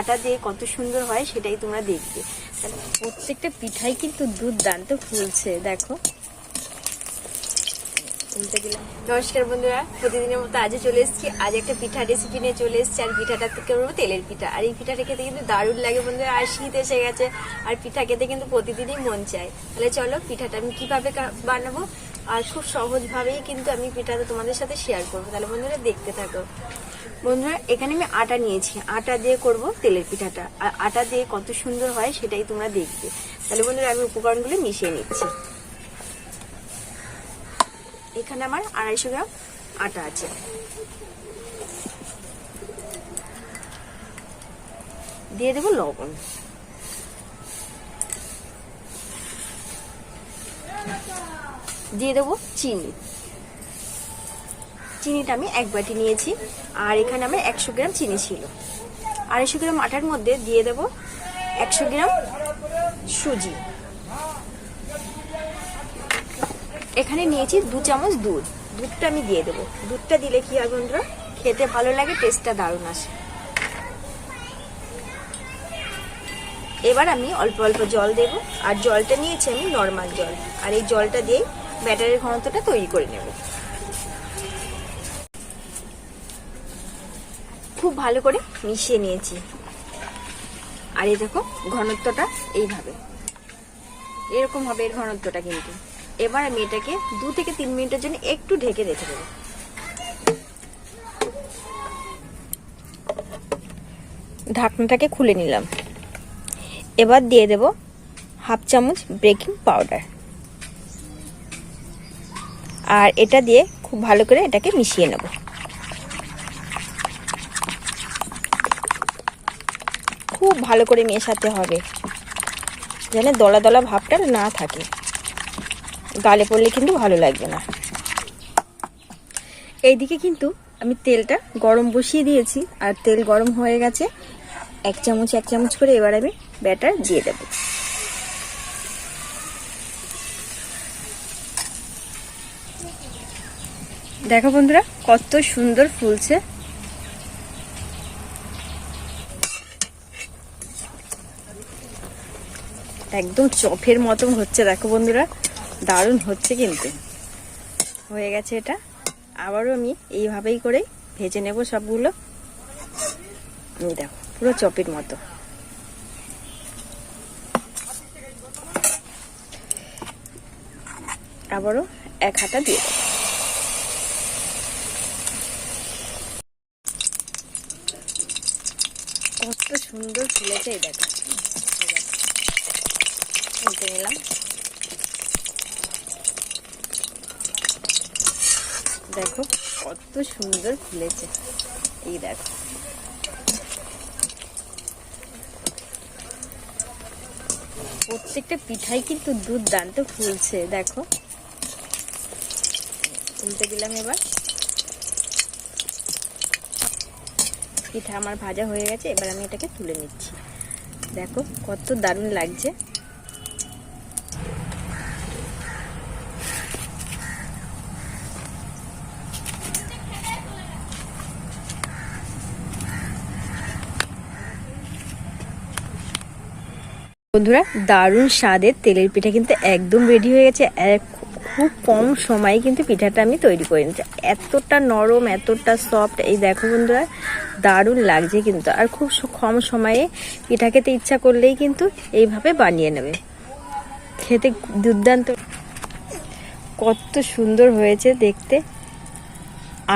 আটা দিয়ে কত সুন্দর হয় সেটাই তোমরা দেখবে। প্রত্যেকটা পিঠাই কিন্তু দুর্দান্ত ফুলছে, দেখো। নমস্কার বন্ধুরা, প্রতিদিনের মতো আজও চলে এসেছি। আজ একটা পিঠা রেসিপি নিয়ে চলে এসেছি, আর পিঠাটা করব তেলের পিঠা। আর এই পিঠাটা খেতে কিন্তু দারুণ লাগে বন্ধুরা, আর শীত এসে গেছে, আর পিঠা খেতে কিন্তু প্রতিদিনই মন চায়। তাহলে চলো পিঠাটা আমি কীভাবে বানাবো, আর খুব সহজভাবেই কিন্তু আমি পিঠাটা তোমাদের সাথে শেয়ার করব। তাহলে বন্ধুরা দেখতে থাকো। বন্ধুরা, এখানে আমি আটা নিয়েছি। আটা দিয়ে করব তেলের পিঠাটা। আর আটা দিয়ে কত সুন্দর হয় সেটাই তোমরা দেখবে। তাহলে বন্ধুরা, আমি উপকরণগুলো মিশিয়ে নিচ্ছি। এখানে আমার আড়াইশো গ্রাম আটা আছে। দিয়ে দেবো লবণ। দিয়ে দেবো চিনি। চিনিটা আমি এক বাটি নিয়েছি, আর এখানে আমার একশো গ্রাম চিনি ছিল। আড়াইশো গ্রাম আটার মধ্যে দিয়ে দেবো একশো গ্রাম সুজি। এখানে নিয়েছি দু চামচ দুধ। দুধটা আমি দিয়ে দেবো। দুধটা দিলে কি হয় বন্ধুরা? খেতে ভালো লাগে টেস্টটা দারুণ আসে। এবার আমি অল্প অল্প জল দেব, আর জলটা নিয়েছি আমি নর্মাল জল। আর এই জলটা দিয়ে ব্যাটারের ঘনত্বটা তৈরি করে নেব। খুব ভালো করে মিশিয়ে নিয়েছি। আর এই দেখো, ঘনত্বটা এইভাবে। এরকম হবে এর ঘনত্বটা কিন্তু। এবার আমি এটাকে দু থেকে তিন মিনিটের জন্য একটু ঢেকে রেখে দেবো। ঢাকনাটাকে খুলে নিলাম। এবার দিয়ে দেব হাফ চামচ বেকিং পাউডার। আর এটা দিয়ে খুব ভালো করে এটাকে মিশিয়ে নেব। খুব ভালো করে মেশাতে হবে। যেন দলা দলা ভাবটা না থাকে। গালে পড়লে কিন্তু ভালো লাগবে না। এইদিকে কিন্তু আমি তেলটা গরম বসিয়ে দিয়েছি। আর তেল গরম হয়ে গেছে। এক চামচ এক চামচ করে এবার আমি ব্যাটার দিয়ে দেব। দেখো বন্ধুরা, কত সুন্দর ফুলছে। একদম চফের মতন হচ্ছে, দেখো বন্ধুরা, দারুণ হচ্ছে কিন্তু। হয়ে গেছে এটা। আবারও আমি এইভাবেই করে ভেজে নেব সবগুলো। দেখো, পুরো চপের মতো। আবারও এক হাতা দিয়ে কত সুন্দর ফুলেছে এই দেখো। উল্টে নিলাম। দেখো কত সুন্দর ফুলেছে। এই দেখো। প্রত্যেকটা পিঠাই কিন্তু দুধ দুর্দান্ত ফুলছে, দেখো। উল্টে দিলাম এবার। পিঠা আমার ভাজা হয়ে গেছে, এবার আমি এটাকে তুলে নিচ্ছি। দেখো কত দারুণ লাগছে। বন্ধুরা, দারুণ স্বাদের তেলের পিঠা কিন্তু একদম রেডি হয়ে গেছে। খুব কম সময়ে কিন্তু পিঠাটা আমি তৈরি করে নিচ্ছি এতটা নরম, এতটা সফট এই দেখো বন্ধুরা, দারুণ লাগছে কিন্তু। আর খুব কম সময়ে পিঠা খেতে ইচ্ছা করলেই কিন্তু এইভাবে বানিয়ে নেবে। খেতে দুর্দান্ত। কত সুন্দর হয়েছে দেখতে।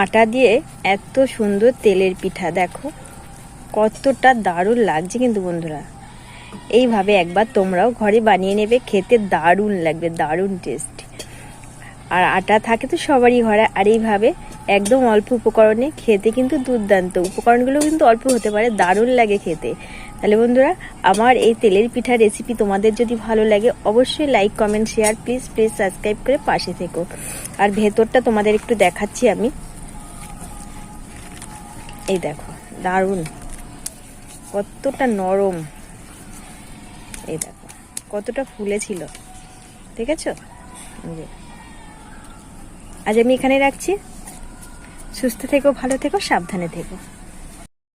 আটা দিয়ে এত সুন্দর তেলের পিঠা, দেখো। কতটা দারুণ লাগছে কিন্তু বন্ধুরা। এইভাবে একবার তোমরাও ঘরে বানিয়ে নেবে, খেতে দারুণ লাগবে, দারুণ টেস্ট আর আটা থাকে তো সবারই ঘরে, আর এইভাবে একদম অল্প উপকরণে খেতে কিন্তু দুর্দান্ত। উপকরণগুলো কিন্তু অল্প হতে পারে, দারুণ লাগে খেতে। তাহলে বন্ধুরা, আমার এই তেলের পিঠা রেসিপি তোমাদের যদি ভালো লাগে, অবশ্যই like comment share please please subscribe করে পাশে থেকো। আর ভেতরটা তোমাদের একটু দেখাচ্ছি আমি। এই দেখো, দারুণ। কতটা নরম। এই দেখো, কতটা ফুলে ছিল। ঠিক আছে আজ আমি এখানে রাখছি। সুস্থ থেকো, ভালো থেকো, সাবধানে থেকো।